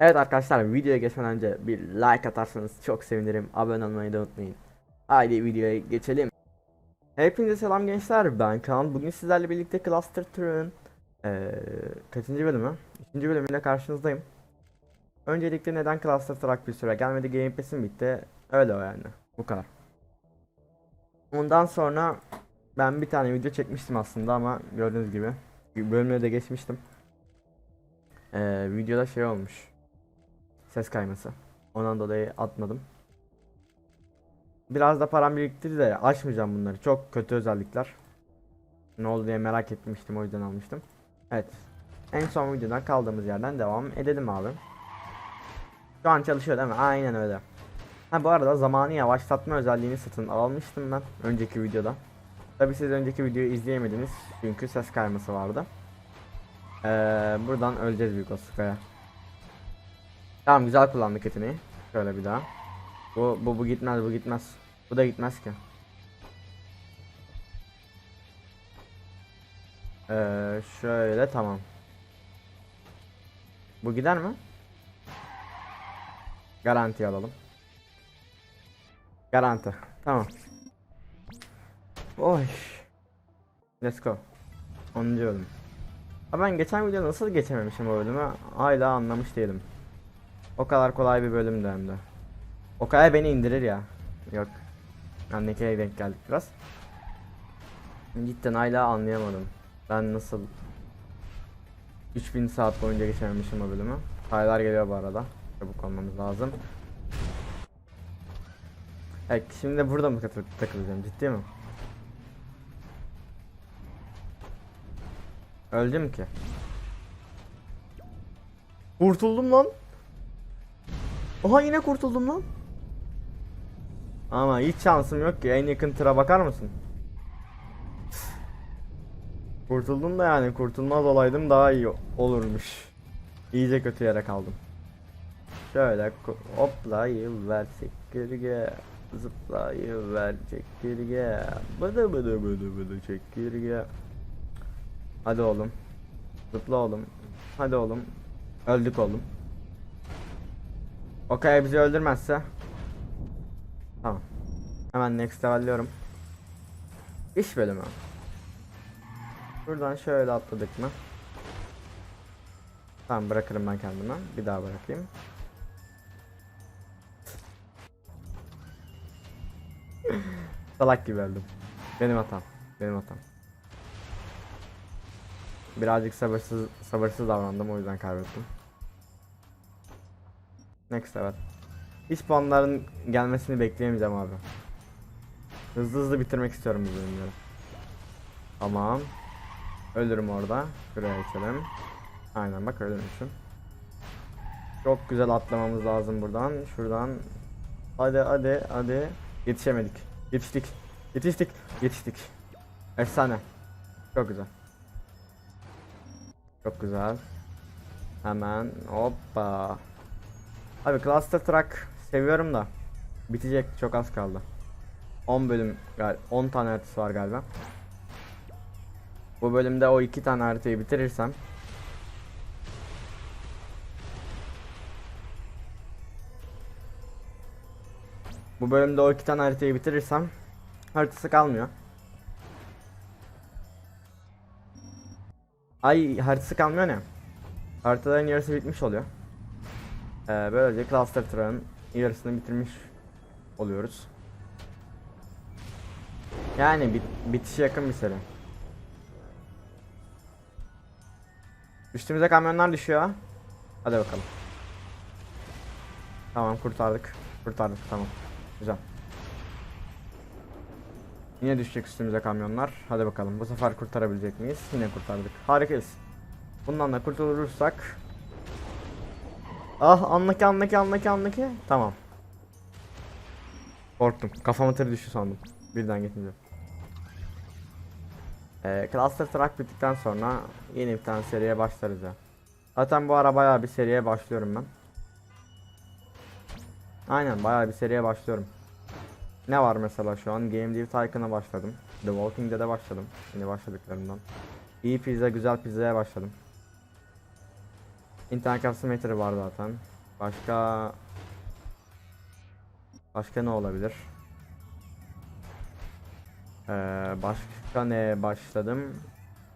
Evet arkadaşlar videoya geçmeden önce bir like atarsanız çok sevinirim. Abone olmayı da unutmayın. Haydi videoya geçelim. Hepinize selam gençler. Ben Kaan. Bugün sizlerle birlikte Cluster Tur'un eee kaçıncı bölümü? İkinci bölümüyle karşınızdayım. Öncelikle neden Cluster Truck bir süre gelmedi? Game Pass'im bitti. Öyle o yani. Bu kadar. Ondan sonra ben bir tane video çekmiştim aslında ama gördüğünüz gibi bölümüne de geçmiştim. Ee, videoda şey olmuş. Ses kayması. Ondan dolayı atmadım. Biraz da param biriktirdi de açmayacağım bunları. Çok kötü özellikler. Ne oldu diye merak etmiştim o yüzden almıştım. Evet. En son videodan kaldığımız yerden devam edelim abi. Şu an çalışıyor değil mi? Aynen öyle. Ha bu arada zamanı yavaşlatma özelliğini satın almıştım ben önceki videoda. Tabi siz önceki videoyu izleyemediniz çünkü ses kayması vardı. Ee, buradan öleceğiz büyük olasılıkla. Tamam güzel kullandık yeteneği. Şöyle bir daha. Bu bu bu gitmez bu gitmez. Bu da gitmez ki. Ee, şöyle tamam. Bu gider mi? Garanti alalım. Garanti. Tamam. Oy. Let's go. 10. bölüm. Ama ben geçen videoda nasıl geçememişim o bölümü hala anlamış değilim. O kadar kolay bir bölümdü hem de. O kadar beni indirir ya. Yok. Annekeye denk geldik biraz. Cidden hala anlayamadım. Ben nasıl 3000 saat boyunca geçememişim o bölümü. Sayılar geliyor bu arada. Çabuk olmamız lazım. Evet şimdi de burada mı takı- takılacağım ciddi mi? Öldüm ki. Kurtuldum lan. Oha yine kurtuldum lan. Ama hiç şansım yok ki en yakın tıra bakar mısın? Kurtuldum da yani kurtulmaz olaydım daha iyi olurmuş. İyice kötü yere kaldım. Şöyle ko- hoplayıver çekirge Zıplayıver çekirge Bıdı bıdı bıdı bıdı çekirge Hadi oğlum Zıpla oğlum Hadi oğlum Öldük oğlum Okay bizi öldürmezse. Tamam. Hemen next level'liyorum İş bölümü. Buradan şöyle atladık mı? Tamam bırakırım ben kendime Bir daha bırakayım. Salak gibi öldüm. Benim hatam Benim hatam. Birazcık sabırsız sabırsız davrandım o yüzden kaybettim. Next evet. Hiç puanların gelmesini bekleyemeyeceğim abi. Hızlı hızlı bitirmek istiyorum bu bölümleri. Tamam. Ölürüm orada. Şuraya geçelim. Aynen bak ölürmüşüm. Çok güzel atlamamız lazım buradan. Şuradan. Hadi hadi hadi. Yetişemedik. Yetiştik. Yetiştik. Yetiştik. Efsane. Çok güzel. Çok güzel. Hemen hoppa. Abi Cluster Truck seviyorum da bitecek çok az kaldı. 10 bölüm gal 10 tane haritası var galiba. Bu bölümde o iki tane haritayı bitirirsem Bu bölümde o iki tane haritayı bitirirsem haritası kalmıyor. Ay haritası kalmıyor ne? Haritaların yarısı bitmiş oluyor. Ee, böylece Cluster Truck'ın yarısını bitirmiş oluyoruz. Yani bit bitişe yakın bir seri. Üstümüze kamyonlar düşüyor. Hadi bakalım. Tamam kurtardık. Kurtardık tamam. Güzel. Yine düşecek üstümüze kamyonlar. Hadi bakalım bu sefer kurtarabilecek miyiz? Yine kurtardık. Harikayız. Bundan da kurtulursak. Ah anlaki anlaki anlaki anlaki. Tamam. Korktum. Kafama tır düştü sandım. Birden geçince. Ee, Cluster Truck bittikten sonra yeni bir tane seriye başlarız ya. Zaten bu ara bayağı bir seriye başlıyorum ben. Aynen bayağı bir seriye başlıyorum. Ne var mesela şu an? Game Dev Tycoon'a başladım. The Walking Dead'e başladım. Yeni başladıklarımdan. İyi pizza, güzel pizzaya başladım. İnternet Capsulator var zaten. Başka Başka ne olabilir? Ee, başka ne başladım?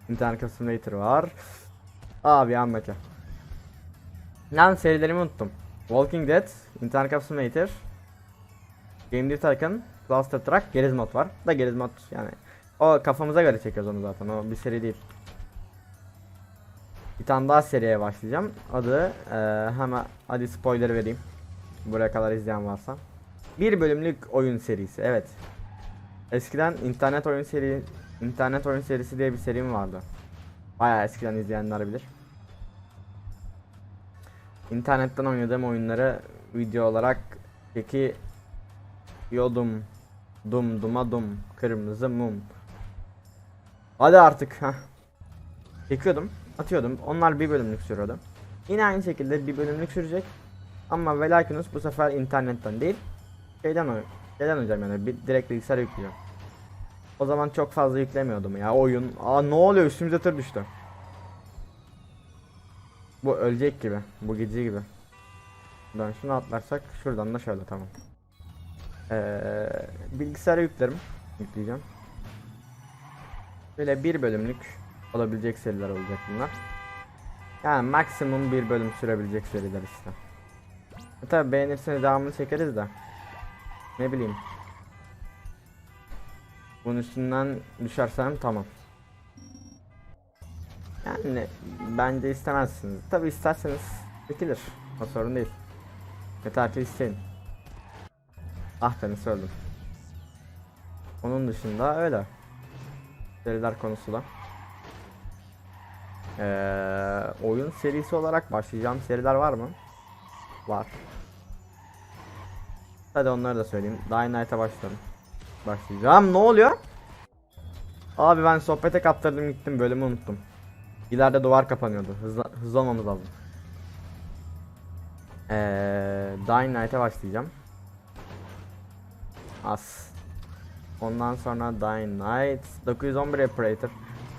İnternet Capsulator var. Abi Ahmet'e. Lan serilerimi unuttum. Walking Dead, Internet Capsulator, Game Dev Tycoon, Cluster Truck, Geriz var. Da Geriz yani o kafamıza göre çekiyoruz onu zaten. O bir seri değil. Bir tane daha seriye başlayacağım. Adı eee, hemen hadi spoiler vereyim. Buraya kadar izleyen varsa. Bir bölümlük oyun serisi. Evet. Eskiden internet oyun seri internet oyun serisi diye bir serim vardı. Bayağı eskiden izleyenler bilir. İnternetten oynadığım oyunları video olarak peki yodum dum duma dum kırmızı mum Hadi artık ha. Çekiyordum, atıyordum. Onlar bir bölümlük sürüyordu. Yine aynı şekilde bir bölümlük sürecek. Ama ve lakinus bu sefer internetten değil. Şeyden şeyden hocam yani bir, direkt bilgisayara yüklüyor. O zaman çok fazla yüklemiyordum ya oyun. Aa ne oluyor üstümüze tır düştü. Bu ölecek gibi. Bu gece gibi. Ben şunu atlarsak şuradan da şöyle tamam. Ee, bilgisayara yüklerim. Yükleyeceğim. Böyle bir bölümlük olabilecek seriler olacak bunlar. Yani maksimum bir bölüm sürebilecek seriler işte. E tabi beğenirseniz devamını çekeriz de. Ne bileyim. Bunun üstünden düşersem tamam. Yani bence istemezsiniz. Tabi isterseniz çekilir. O sorun değil. Yeter ki isteyin. Ah beni söyledim. Onun dışında öyle. Seriler konusu da. Ee, oyun serisi olarak başlayacağım seriler var mı? Var. Hadi onları da söyleyeyim. Dying Light'a başladım. Başlayacağım. Ne oluyor? Abi ben sohbete kaptırdım gittim bölümü unuttum. İleride duvar kapanıyordu. Hızlı olmamız lazım. Ee, Dying Light'a başlayacağım. As. Ondan sonra Dying Light, 911 Operator.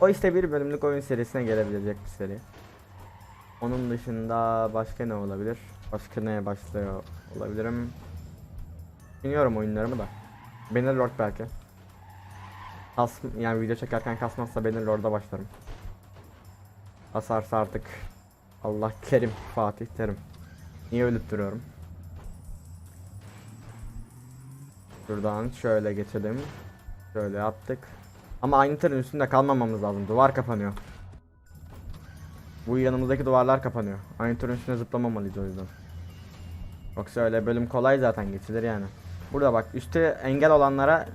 O işte bir bölümlük oyun serisine gelebilecek bir seri. Onun dışında başka ne olabilir? Başka neye başlıyor olabilirim? Bilmiyorum oyunlarımı da. Bannerlord belki. Kas, yani video çekerken kasmazsa Bannerlord'a başlarım. Kasarsa artık Allah kerim Fatih Terim. Niye ölüp duruyorum? Şuradan şöyle geçelim. Şöyle yaptık. Ama aynı tırın üstünde kalmamamız lazım. Duvar kapanıyor. Bu yanımızdaki duvarlar kapanıyor. Aynı tırın üstüne zıplamamalıyız o yüzden. Yoksa öyle bölüm kolay zaten geçilir yani. Burada bak üstte engel olanlara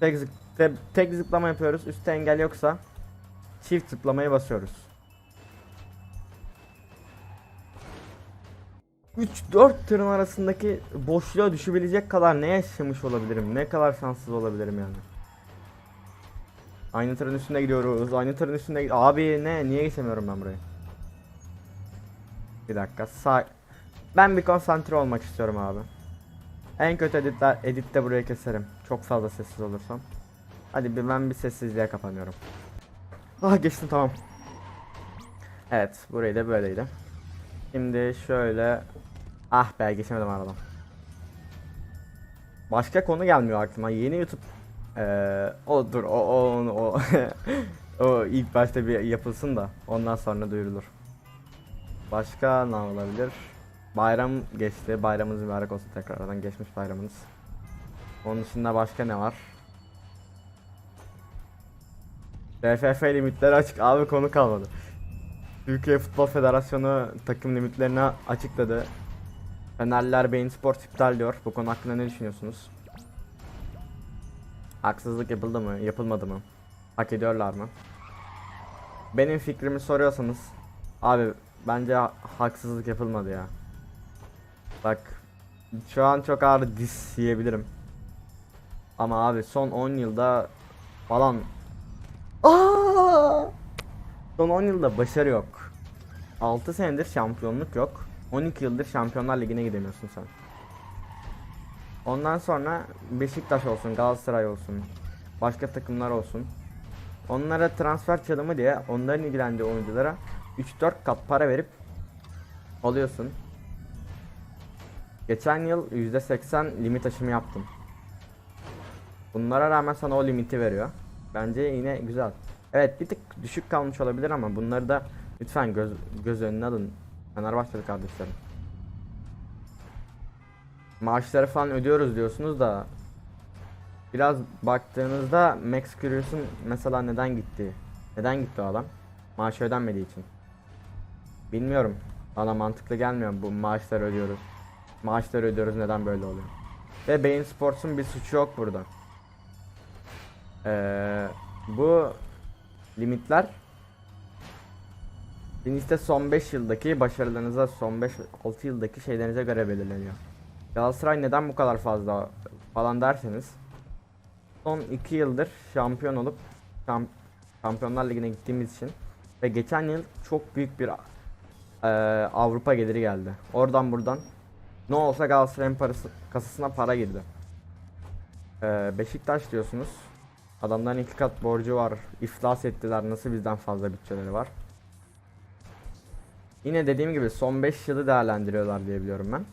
tek, zıp te- tek zıplama yapıyoruz. Üstte engel yoksa çift zıplamayı basıyoruz. 3-4 tırın arasındaki boşluğa düşebilecek kadar ne yaşamış olabilirim? Ne kadar şanssız olabilirim yani? Aynı tırın üstünde gidiyoruz. Aynı tırın üstünde gid- Abi ne? Niye geçemiyorum ben burayı? Bir dakika. Sağ... Ben bir konsantre olmak istiyorum abi. En kötü editler, editte burayı keserim. Çok fazla sessiz olursam. Hadi bir ben bir sessizliğe kapanıyorum. Ah geçtim tamam. Evet burayı da böyleydi. Şimdi şöyle Ah be geçemedim aradan. Başka konu gelmiyor aklıma. Yeni YouTube eee o dur o o o o ilk başta bir yapılsın da ondan sonra duyurulur. Başka ne olabilir? Bayram geçti. Bayramınız mübarek olsun tekrardan geçmiş bayramınız. Onun dışında başka ne var? TFF limitleri açık abi konu kalmadı. Türkiye Futbol Federasyonu takım limitlerini açıkladı. Fenerler Beyin Sport iptal diyor. Bu konu hakkında ne düşünüyorsunuz? Haksızlık yapıldı mı? Yapılmadı mı? Hak ediyorlar mı? Benim fikrimi soruyorsanız abi bence ha- haksızlık yapılmadı ya. Bak şu an çok ağır dis yiyebilirim. Ama abi son 10 yılda falan Aa! Son 10 yılda başarı yok. 6 senedir şampiyonluk yok. 12 yıldır Şampiyonlar Ligi'ne gidemiyorsun sen. Ondan sonra Beşiktaş olsun, Galatasaray olsun, başka takımlar olsun. Onlara transfer çalımı diye onların ilgilendiği oyunculara 3-4 kat para verip alıyorsun. Geçen yıl %80 limit aşımı yaptım. Bunlara rağmen sana o limiti veriyor. Bence yine güzel. Evet bir tık düşük kalmış olabilir ama bunları da lütfen göz, göz önüne alın. Fenerbahçeli kardeşlerim. Maaşları falan ödüyoruz diyorsunuz da biraz baktığınızda Max Curios'un mesela neden gitti? Neden gitti o adam? Maaşı ödenmediği için. Bilmiyorum. Bana mantıklı gelmiyor bu maaşları ödüyoruz. Maaşları ödüyoruz neden böyle oluyor? Ve Bein Sports'un bir suçu yok burada. Ee, bu limitler Finiste son 5 yıldaki başarılarınıza son 5-6 yıldaki şeylerinize göre belirleniyor. Galatasaray neden bu kadar fazla falan derseniz son 2 yıldır şampiyon olup şamp Şampiyonlar Ligi'ne gittiğimiz için ve geçen yıl çok büyük bir eee, Avrupa geliri geldi. Oradan buradan ne olsa Galatasaray'ın parası kasasına para girdi. Eee, Beşiktaş diyorsunuz. Adamların iki kat borcu var. İflas ettiler. Nasıl bizden fazla bütçeleri var? Yine dediğim gibi son 5 yılı değerlendiriyorlar diye biliyorum ben.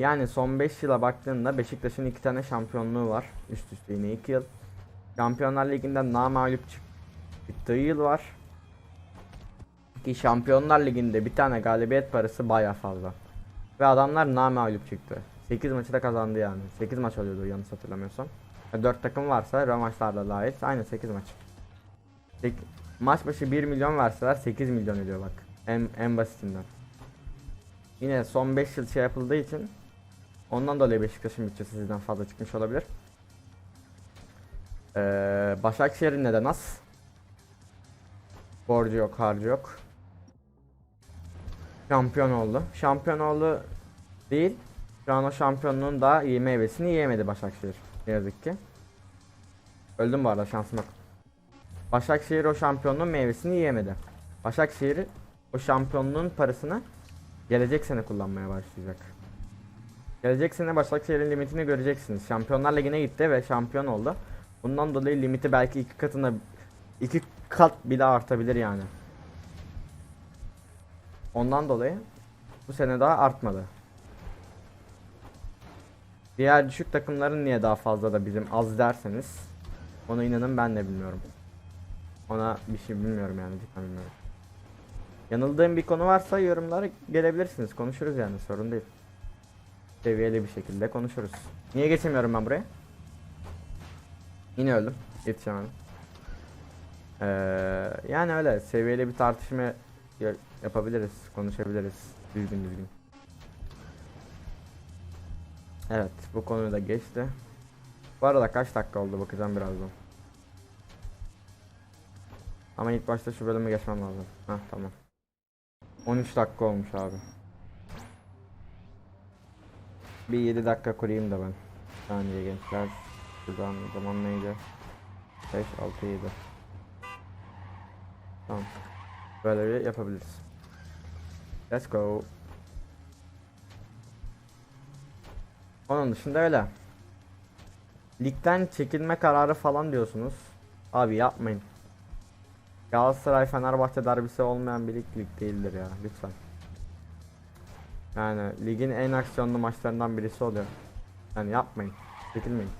Yani son 5 yıla baktığında Beşiktaş'ın 2 tane şampiyonluğu var. Üst üste yine 2 yıl. Şampiyonlar Ligi'nden namağlup çık- çıktığı yıl var. Ki Şampiyonlar Ligi'nde bir tane galibiyet parası baya fazla. Ve adamlar namağlup çıktı. 8 maçı da kazandı yani. 8 maç oluyordu yanlış hatırlamıyorsam. 4 takım varsa rövanşlarla dahil. Aynı 8 maç. Sek- maç başı 1 milyon verseler 8 milyon ediyor bak. En, en basitinden. Yine son 5 yıl şey yapıldığı için ondan dolayı Beşiktaş'ın bütçesi sizden fazla çıkmış olabilir. Ee, Başakşehir'in neden az? Borcu yok, harcı yok. Şampiyon oldu. Şampiyon oldu değil. Şu an o şampiyonluğun daha iyi meyvesini yiyemedi Başakşehir. Ne yazık ki. Öldüm bu arada şansım yok. Başakşehir o şampiyonluğun meyvesini yiyemedi. Başakşehir o şampiyonluğun parasını gelecek sene kullanmaya başlayacak. Gelecek sene Başakşehir'in limitini göreceksiniz. Şampiyonlar Ligi'ne gitti ve şampiyon oldu. Bundan dolayı limiti belki iki katına iki kat bile artabilir yani. Ondan dolayı bu sene daha artmadı. Diğer düşük takımların niye daha fazla da bizim az derseniz ona inanın ben de bilmiyorum. Ona bir şey bilmiyorum yani cidden bilmiyorum. Yanıldığım bir konu varsa yorumlara gelebilirsiniz. Konuşuruz yani sorun değil. Seviyeli bir şekilde konuşuruz. Niye geçemiyorum ben buraya? Yine öldüm. Yetişemedim. Ee, yani öyle seviyeli bir tartışma ya- yapabiliriz, konuşabiliriz düzgün düzgün. Evet, bu konuyu da geçti. Bu arada kaç dakika oldu bakacağım birazdan. Ama ilk başta şu bölümü geçmem lazım. Hah tamam. 13 dakika olmuş abi. Bir 7 dakika kurayım da ben. Bir saniye gençler. Şuradan zaman neydi? 5, 6, 7. Tamam. Böyle yapabiliriz. Let's go. Onun dışında öyle. Ligden çekilme kararı falan diyorsunuz. Abi yapmayın. Galatasaray Fenerbahçe derbisi olmayan bir lig, lig değildir ya lütfen. Yani ligin en aksiyonlu maçlarından birisi oluyor. Yani yapmayın. Çekilmeyin.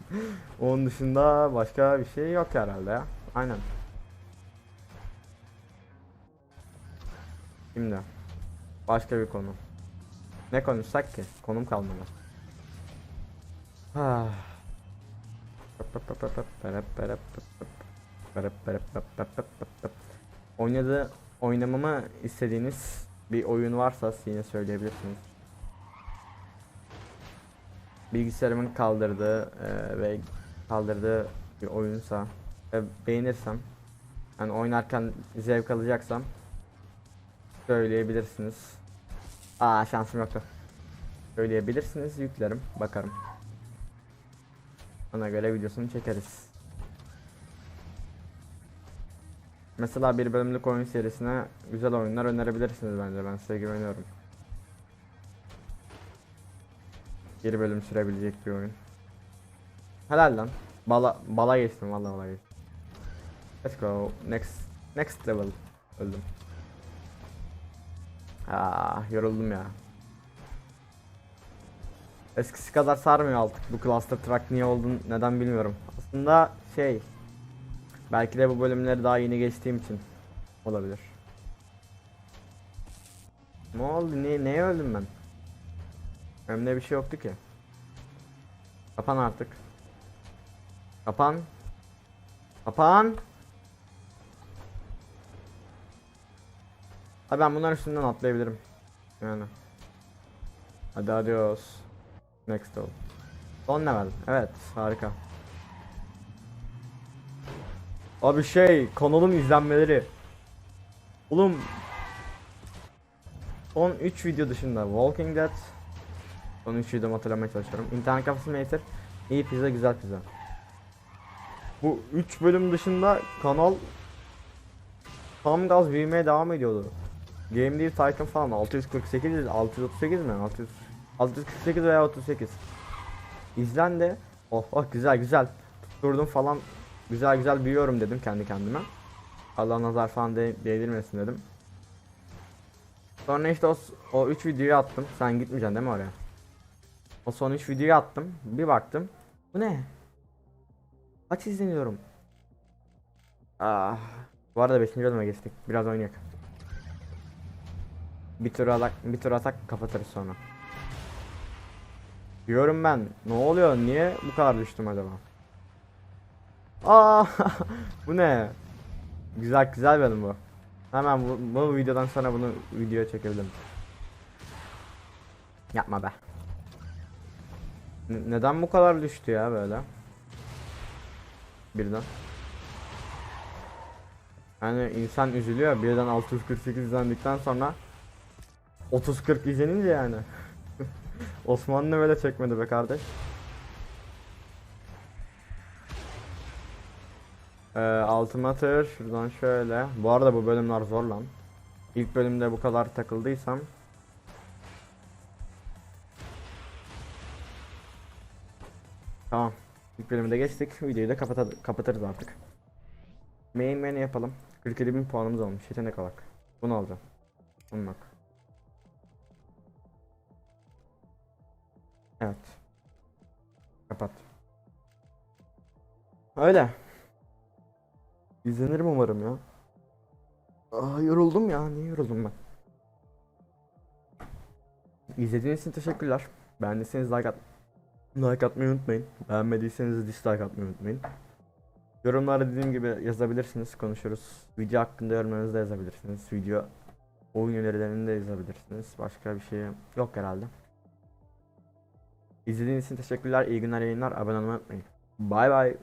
Onun dışında başka bir şey yok herhalde ya. Aynen. Şimdi başka bir konu. Ne konuşsak ki? Konum kalmadı. Oynadı oynamamı istediğiniz bir oyun varsa yine söyleyebilirsiniz. Bilgisayarımın kaldırdığı eee, ve kaldırdığı bir oyunsa ve beğenirsem yani oynarken zevk alacaksam söyleyebilirsiniz. Aa şansım yoktu. Söyleyebilirsiniz yüklerim bakarım. Ona göre videosunu çekeriz. Mesela bir bölümlük oyun serisine güzel oyunlar önerebilirsiniz bence ben size güveniyorum. Bir bölüm sürebilecek bir oyun. Helal lan. Bala bala geçtim vallahi bala geçtim. Let's go next next level. Öldüm. Aa, yoruldum ya. Eskisi kadar sarmıyor artık bu cluster track niye olduğunu neden bilmiyorum. Aslında şey belki de bu bölümleri daha yeni geçtiğim için olabilir. Ne oldu? Ne, neye öldüm ben? Önümde bir şey yoktu ki. Kapan artık. Kapan. Kapan. Abi ben bunların üstünden atlayabilirim. Yani. Hadi adios. Next level. Son level. Evet harika. Abi şey kanalın izlenmeleri. Oğlum Son 3 video dışında Walking Dead Son 3 videomu hatırlamaya çalışıyorum. İnternet kafası Mater iyi pizza güzel pizza. Bu 3 bölüm dışında kanal tam gaz büyümeye devam ediyordu. Game Dev Titan falan 648 638 mi? 600 648 veya 38. İzlendi. Oh oh güzel güzel. Tutturdum falan. Güzel güzel büyüyorum dedim kendi kendime. Allah nazar falan de değdirmesin dedim. Sonra işte o, o 3 videoyu attım. Sen gitmeyeceksin değil mi oraya? O son 3 videoyu attım. Bir baktım. Bu ne? Kaç izleniyorum? Ah. Bu arada 5. bölüme geçtik. Biraz oynayak. Bir tur alak, bir tur atak kapatırız sonra. Diyorum ben. Ne oluyor? Niye bu kadar düştüm acaba? Aa, bu ne? Güzel güzel benim bu. Hemen bu, bu videodan sonra bunu videoya çekebilirim. Yapma be. N- neden bu kadar düştü ya böyle? Birden. Yani insan üzülüyor birden 648 izlendikten sonra 30-40 izlenince yani. Osmanlı böyle çekmedi be kardeş. Ee, Ultimator şuradan şöyle. Bu arada bu bölümler zor lan. İlk bölümde bu kadar takıldıysam Tamam. İlk bölümü de geçtik. Videoyu da kapata- kapatırız artık. Main main yapalım. 47.000 puanımız olmuş. Yetenek alak. Bunu alacağım. Bunu bak. Evet. Kapat. Öyle. İzlenirim umarım ya. Aa, yoruldum ya. Niye yoruldum ben? İzlediğiniz için teşekkürler. Beğendiyseniz like at like atmayı unutmayın. Beğenmediyseniz dislike atmayı unutmayın. Yorumlara dediğim gibi yazabilirsiniz, konuşuruz. Video hakkında yorumlarınızı da yazabilirsiniz. Video oyun önerilerini de yazabilirsiniz. Başka bir şey yok herhalde. İzlediğiniz için teşekkürler. İyi günler, yayınlar. Abone olmayı unutmayın. Bay bay.